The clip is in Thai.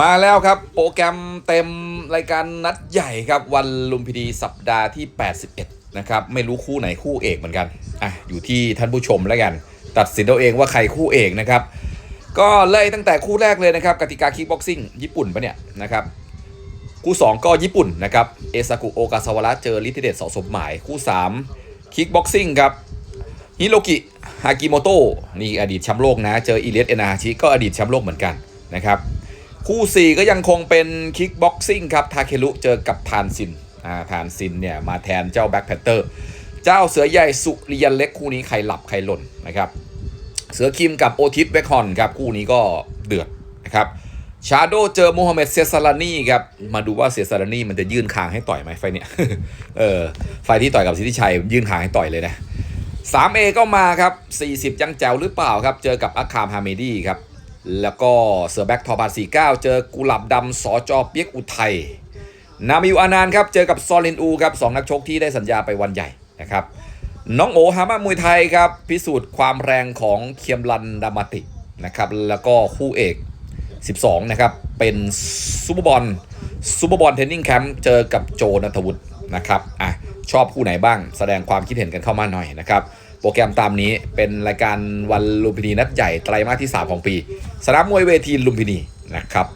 มาแล้วครับ โปรแกรมเต็มรายการนัดใหญ่ครับ วันลุมพินีสัปดาห์ที่ 81 นะครับ ไม่รู้คู่ไหนคู่เอกเหมือนกัน อะ อยู่ที่ท่านผู้ชมแล้วกัน ตัดสินเอาเองว่าใครคู่เอกนะครับ ก็ไล่ตั้งแต่คู่แรกเลยนะครับ กติกาคิกบ็อกซิ่งญี่ปุ่นปะเนี่ยนะครับคู่ 2 ก็ญี่ปุ่นนะครับ เอซากุโอกาซาวระเจอลิทิเดชสอสมหมาย คู่ 3 คิกบ็อกซิ่งครับ ฮิโรกิฮากิโมโตะนี่อดีตแชมป์โลกนะ เจออิเลียสเอนาฮาชิก็อดีตแชมป์โลกเหมือนกันนะครับ คู่ 4 ก็ยังคงเป็นคิกบ็อกซิ่งครับทาเคลุเจอกับทานซินอ่าทานซินเนี่ยมาแทนเจ้าแบ็คแพนเตอร์เจ้าเสือใหญ่สุริยันเล็กคู่นี้ใครหลับใครหล่นนะครับเสือคิมกับโอทิสเวคฮอนครับคู่นี้ก็เดือดนะครับชาโดเจอโมฮัมเหม็ดเซซาลานีครับมาดูว่าเซซาลานีมันจะยื่นคางให้ต่อยไหมไฟเนี่ยเออไฟที่ต่อยกับสิทธิชัยยื่นคางให้ต่อยเลยนะ 3A ก็มาครับ 40 ยังแจวหรือเปล่าครับ เจอกับอาคามฮาเมดีครับ แล้วก็เสือแบ็กทอบา49เจอกุหลับดำสอจอเปียกอุทัยนามิวอานานครับ เจอกับซอลินอูครับสองนักชกที่ได้สัญญาไปวันใหญ่นะครับน้องโอฮามามวยไทยครับ พิสูจน์ความแรงของเคียมรันดามาตินะครับแล้วก็คู่เอก 12 นะครับ เป็นซูเปอร์บอลซูเปอร์บอลเทนนิ่งแคมป์เจอกับโจนัทวุฒินะครับอะชอบคู่ไหนบ้างแสดงความคิดเห็นกันเข้ามาหน่อยนะครับ โปรแกรมตามนี้เป็นรายการวันลุมพินีนัดใหญ่ไตรมาสที่ 3 ของปี สนามมวยเวทีลุมพินีนะครับ